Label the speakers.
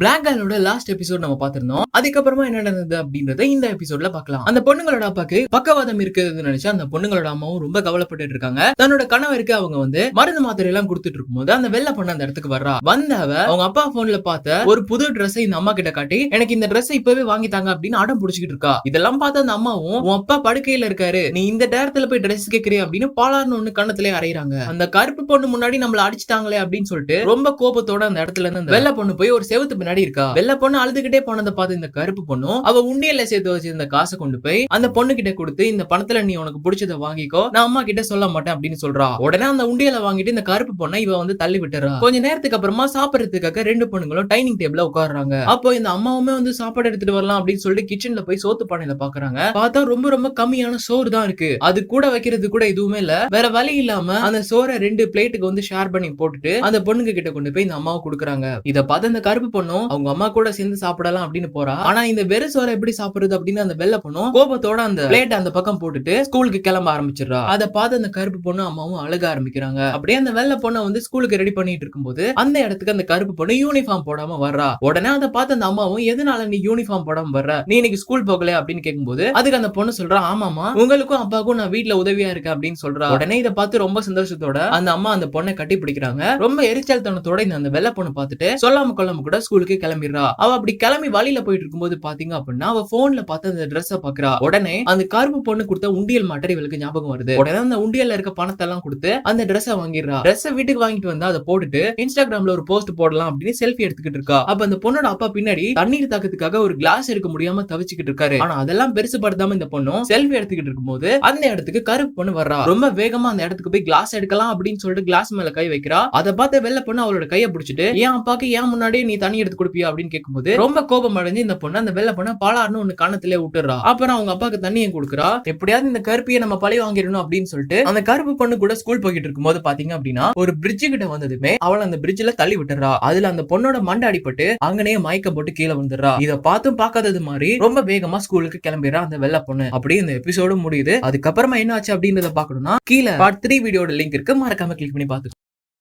Speaker 1: Black கேர்ளோட last episode நம்ம பார்த்திருந்தோம். அதுக்கப்புறமா என்ன நடந்தது அப்படின்றத இந்த எபிசோட்ல பார்க்கலாம். அந்த பொண்ணுங்களோட அப்பாக்கு பக்கவாதம் இருக்குதுன்னு நினைச்சு அந்த பொண்ணுங்களோட அம்மாவும் ரொம்ப கவலைப்பட்டு இருக்காங்க. தன்னோட கணவருக்கு அவங்க வந்து மருந்து மாத்திரை எல்லாம் கொடுத்துட்டு இருக்கும்போது அந்த வெள்ள பொண்ணு அந்த இடத்துக்கு வர்றா. வந்த அவ அவங்க அப்பா போன்ல பார்த்த ஒரு புது ட்ரெஸ்ஸை இந்த அம்மா கிட்ட காட்டி எனக்கு இந்த ட்ரெஸ் இப்பவே வாங்கித்தாங்க அப்படின்னு அடம் பிடிச்சிட்டு இருக்கா. இதெல்லாம் பார்த்த அந்த அம்மாவும் உன் அப்பா படுக்கையில இருக்காரு. நீ இந்த நேரத்துல போய் ட்ரெஸ் கேக்குறிய அப்படின்னு பாலார்னு ஒண்ணு கண்ணத்திலே அறையிறாங்க. அந்த கருப்பு பொண்ணு முன்னாடி நம்மள அடிச்சிட்டாங்களே அப்படின்னு சொல்லிட்டு ரொம்ப கோபத்தோட அந்த இடத்துல இருந்து அந்த வெள்ளை பொண்ணு போய் ஒரு செவுத்து முன்னாடி இருக்கா? வெள்ள பொண்ணு அழுதுகிட்டே போனதை பார்த்து இந்த கருப்பு பொண்ணும் அவ உண்டியல்ல சேர்த்து வச்சிருந்த காசை கொண்டு போய் அந்த பொண்ணு கிட்ட கொடுத்து இந்த பணத்துல நீ உனக்கு பிடிச்சத வாங்கிக்கோ நான் அம்மா கிட்ட சொல்ல மாட்டேன் அப்படின்னு சொல்றா. உடனே அந்த உண்டியல வாங்கிட்டு இந்த கருப்பு பொண்ணை இவ வந்து தள்ளி விட்டுறா. கொஞ்ச நேரத்துக்கு அப்புறமா சாப்பிடறதுக்காக ரெண்டு பொண்ணுங்களும் டைனிங் டேபிள்ல உட்கார்றாங்க. அப்போ இந்த அம்மாவுமே வந்து சாப்பாடு எடுத்துட்டு வரலாம் அப்படின்னு சொல்லிட்டு கிச்சன்ல போய் சோத்து பானையில பாக்குறாங்க. பார்த்தா ரொம்ப ரொம்ப கம்மியான சோறு தான் இருக்கு. அது கூட வைக்கிறது கூட எதுவுமே இல்ல. வேற வழி இல்லாம அந்த சோற ரெண்டு பிளேட்டுக்கு வந்து ஷேர் பண்ணி போட்டுட்டு அந்த பொண்ணுங்க கிட்ட கொண்டு போய் இந்த அம்மாவை கொடுக்குறாங்க. இத பார்த்து அந்த கருப்பு பொண்ணும் அவங்க அம்மா கூட சேர்ந்து சாப்பிடலாம் அப்படின்னு போறா. ஆனா இந்த வெறு சோறை எப்படி சாப்பிடுறது அப்படின்னு அந்த வெள்ள பொண்ணும் கோபத்தோட அந்த பிளேட் அந்த பக்கம் போட்டுட்டு ஸ்கூலுக்கு கிளம்ப ஆரம்பிச்சிடுறா. அதை பார்த்து அந்த கருப்பு பொண்ணு அம்மாவும் அழுக ஆரம்பிக்கிறாங்க. அப்படியே அந்த வெள்ள பொண்ணை வந்து ஸ்கூலுக்கு ரெடி பண்ணிட்டு இருக்கும்போது அந்த இடத்துக்கு அந்த கருப்பு பொண்ணு யூனிஃபார்ம் போடாம வர்றா. உடனே அதை பார்த்து அந்த அம்மாவும் எதனால நீ யூனிஃபார்ம் போடாம வர்ற? நீ இன்னைக்கு ஸ்கூல் போகல அப்படின்னு கேட்கும்போது அதுக்கு அந்த பொண்ணு சொல்றா ஆமாமா உங்களுக்கும் அப்பாவுக்கும் நான் வீட்டுல உதவியா இருக்கேன் அப்படின்னு சொல்றா. உடனே இதை பார்த்து ரொம்ப சந்தோஷத்தோட அந்த அம்மா அந்த பொண்ணை கட்டி பிடிக்கிறாங்க ரொம்ப எரிச்சல் தனத்தோட இந்த அந்த வெள்ள பொண்ணு பார்த்துட்டு சொல்லாம கொள்ளாம கூட ஸ்கூல் ஸ்கூலுக்கு கிளம்பிடுறா. அவ அப்படி கிளம்பி வழியில போயிட்டு இருக்கும்போது பாத்தீங்க அப்படின்னா அவ போன்ல பார்த்து அந்த ட்ரெஸ்ஸ பாக்குறா. உடனே அந்த கருப்பு பொண்ணு கொடுத்த உண்டியல் மாட்டர் இவளுக்கு ஞாபகம் வருது. உடனே அந்த உண்டியல்ல இருக்க பணத்தை எல்லாம் கொடுத்து அந்த ட்ரெஸ்ஸ வாங்கிடுறா. ட்ரெஸ்ஸ வீட்டுக்கு வாங்கிட்டு வந்து அதை போட்டுட்டு இன்ஸ்டாகிராம்ல ஒரு போஸ்ட் போடலாம் அப்படின்னு செல்ஃபி எடுத்துக்கிட்டு இருக்கா. அப்ப அந்த பொண்ணோட அப்பா பின்னாடி தண்ணீர் தாக்கத்துக்காக ஒரு கிளாஸ் எடுக்க முடியாம தவிச்சுக்கிட்டு இருக்காரு. ஆனா அதெல்லாம் பெருசுபடுத்தாம இந்த பொண்ணும் செல்ஃபி எடுத்துக்கிட்டு இருக்கும்போது அந்த இடத்துக்கு கருப்பு பொண்ணு வர்றா. ரொம்ப வேகமா அந்த இடத்துக்கு போய் கிளாஸ் எடுக்கலாம் அப்படின்னு சொல்லிட்டு கிளாஸ் மேல கை வைக்கிறா. அதை பார்த்து வெள்ளை பொண்ணு அவளோட கையை பிடிச்சிட்டு ஏன் அப்பாக்கு ஏன் முன்னாடியே நீ தண்ணி எடுத்து கொடுப்பியா அப்படின்னு கேட்கும்போது ரொம்ப கோபம் அடைஞ்சு இந்த பொண்ணு அந்த வெள்ள பொண்ணு பாலாறுனு ஒண்ணு காணத்திலே விட்டுறா அப்புறம் அவங்க அப்பாவுக்கு தண்ணியை கொடுக்குறா. எப்படியாவது இந்த கருப்பியை நம்ம பழி வாங்கிடணும் அப்படின்னு சொல்லிட்டு அந்த கருப்பு பொண்ணு கூட ஸ்கூல் போய்கிட்டு இருக்கும்போது பாத்தீங்க அப்படின்னா ஒரு பிரிட்ஜு கிட்ட வந்ததுமே அவளை அந்த பிரிட்ஜ்ல தள்ளி விட்டுறா. அதுல அந்த பொண்ணோட மண்டை அடிபட்டு அங்கனே மயக்க போட்டு கீழே வந்துடுறா இத பார்த்தும் பார்க்காதது மாதிரி ரொம்ப வேகமா ஸ்கூலுக்கு கிளம்பிடுறா அந்த வெள்ள பொண்ணு. அப்படியே இந்த எபிசோடு முடியுது. அதுக்கப்புறமா என்ன ஆச்சு அப்படின்றத பாக்கணும்னா கீழே பார்ட் த்ரீ வீடியோட லிங்க் இருக்கு. மறக்காம கிளிக் பண்ணி பாத்துக்கோ